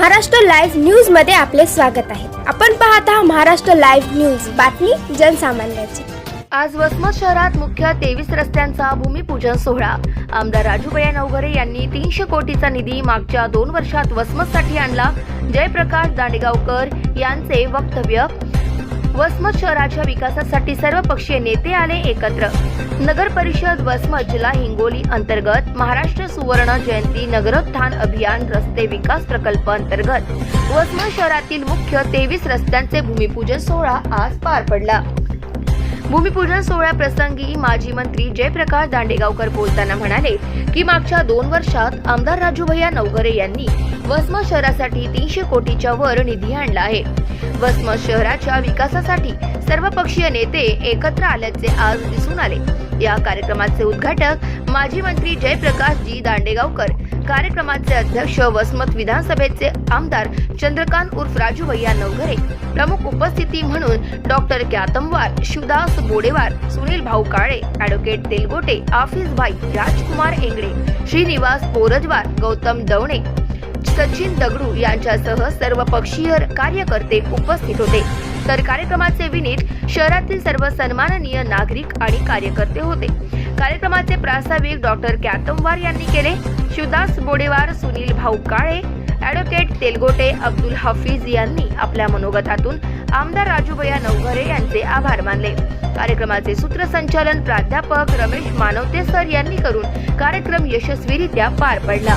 Maharashtra live न्यूजमध्ये आपले स्वागत आहे. आपण पाहत आहात महाराष्ट्र लाईव्ह न्यूज. बातमी जनसामान्याची. आज वसमत शहरात मुख्य तेवीस रस्त्यांचा भूमिपूजन सोहळा. आमदार राजूभया नवघरे यांनी तीनशे कोटीचा निधी मागच्या दोन वर्षात वसमतसाठी आणला. जयप्रकाश दांडेगावकर यांचे वक्तव्य वसमत शहराच्या विकासासाठी सर्व पक्षीय नेते आले एकत्र. नगर परिषद वसमत जिल्हा हिंगोली अंतर्गत महाराष्ट्र सुवर्ण जयंती नगरोत्थान अभियान रस्ते विकास प्रकल्प अंतर्गत. वसमत शहरातील मुख्य तेवीस रस्त्यांचे भूमिपूजन सोहळा आज पार पडला. भूमिपूजन सोहळ्याप्रसंगी माजी मंत्री जयप्रकाश दांडेगावकर बोलताना म्हणाले की मागच्या दोन वर्षात आमदार राजूभैया नवघरे यांनी वसमत शहरासाठी तीनशे कोटीच्या वर निधी आणला आहे. वसमत शहराच्या विकासासाठी सर्वपक्षीय नेते एकत्र आल्याचे आज दिसून आले. या कार्यक्रमाचे उद्घाटक माजी मंत्री जयप्रकाश जी दांडेगावकर कार्यक्रमाचे अध्यक्ष वसमत विधानसभेचे आमदार चंद्रकांत उर्फ राजू भैया नवघरे प्रमुख उपस्थिती म्हणून doctor Kyatamwar Shivdas Bodewar Sunil Bhau Kale advocate Telgote office भाई राजकुमार एंगडे श्रीनिवास पोरजवार गौतम दवणे सचिन दगडू यांच्यासह सर्व पक्षीय कार्यकर्ते उपस्थित होते. तर कार्यक्रमाचे विनीत शहरातील सर्व सन्माननीय नागरिक आणि कार्यकर्ते होते. कार्यक्रमाचे प्रास्ताविक डॉक्टर कॅतमवार यांनी केले. शिवदास बोडेवार सुनील भाऊ काळे ॲडव्होकेट तेलगोटे अब्दुल हफीज यांनी आपल्या मनोगतातून आमदार राजूभया नवघरे यांचे आभार मानले. कार्यक्रमाचे सूत्रसंचालन प्राध्यापक रमेश मानवते सर यांनी करून कार्यक्रम यशस्वीरित्या पार पडला.